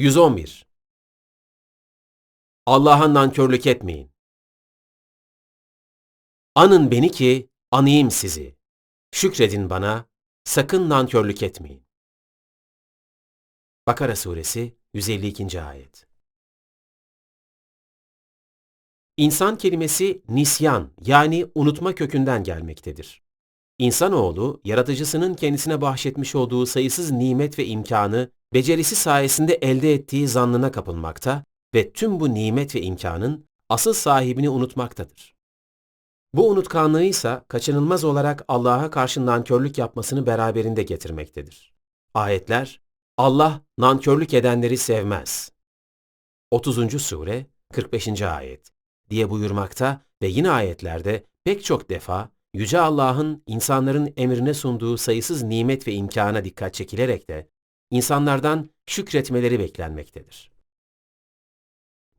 111. Allah'a nankörlük etmeyin. Anın beni ki anayım sizi. Şükredin bana, sakın nankörlük etmeyin. Bakara Suresi 152. Ayet İnsan kelimesi nisyan yani unutma kökünden gelmektedir. İnsanoğlu, yaratıcısının kendisine bahşetmiş olduğu sayısız nimet ve imkanı becerisi sayesinde elde ettiği zannına kapılmakta ve tüm bu nimet ve imkanın asıl sahibini unutmaktadır. Bu unutkanlığı ise kaçınılmaz olarak Allah'a karşı nankörlük yapmasını beraberinde getirmektedir. Ayetler, Allah nankörlük edenleri sevmez. 30. sure 45. ayet diye buyurmakta ve yine ayetlerde pek çok defa Yüce Allah'ın insanların emrine sunduğu sayısız nimet ve imkana dikkat çekilerek de insanlardan şükretmeleri beklenmektedir.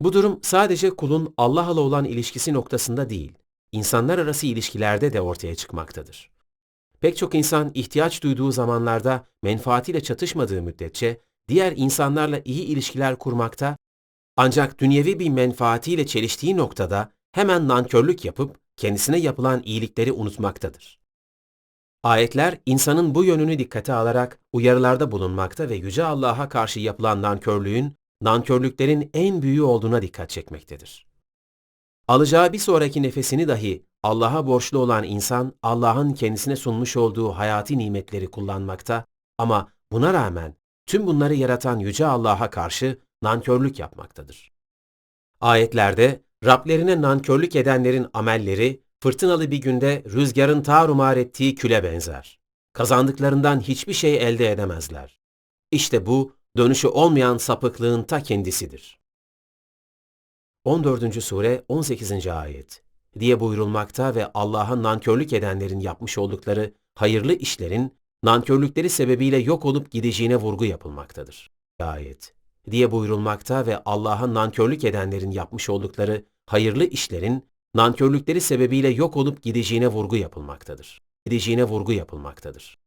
Bu durum sadece kulun Allah'la olan ilişkisi noktasında değil, insanlar arası ilişkilerde de ortaya çıkmaktadır. Pek çok insan ihtiyaç duyduğu zamanlarda menfaatiyle çatışmadığı müddetçe diğer insanlarla iyi ilişkiler kurmakta ancak dünyevi bir menfaatiyle çeliştiği noktada hemen nankörlük yapıp kendisine yapılan iyilikleri unutmaktadır. Ayetler insanın bu yönünü dikkate alarak uyarılarda bulunmakta ve Yüce Allah'a karşı yapılan nankörlüğün, nankörlüklerin en büyüğü olduğuna dikkat çekmektedir. Alacağı bir sonraki nefesini dahi Allah'a borçlu olan insan, Allah'ın kendisine sunmuş olduğu hayati nimetleri kullanmakta ama buna rağmen tüm bunları yaratan Yüce Allah'a karşı nankörlük yapmaktadır. Ayetlerde Rablerine nankörlük edenlerin amelleri fırtınalı bir günde rüzgarın tarumar ettiği küle benzer. Kazandıklarından hiçbir şey elde edemezler. İşte bu dönüşü olmayan sapıklığın ta kendisidir. 14. sure 18. ayet diye buyurulmakta ve Allah'a nankörlük edenlerin yapmış oldukları hayırlı işlerin nankörlükleri sebebiyle yok olup gideceğine vurgu yapılmaktadır. Ayet diye buyurulmakta ve Allah'a nankörlük edenlerin yapmış oldukları hayırlı işlerin nankörlükleri sebebiyle yok olup gideceğine vurgu yapılmaktadır. Gideceğine vurgu yapılmaktadır.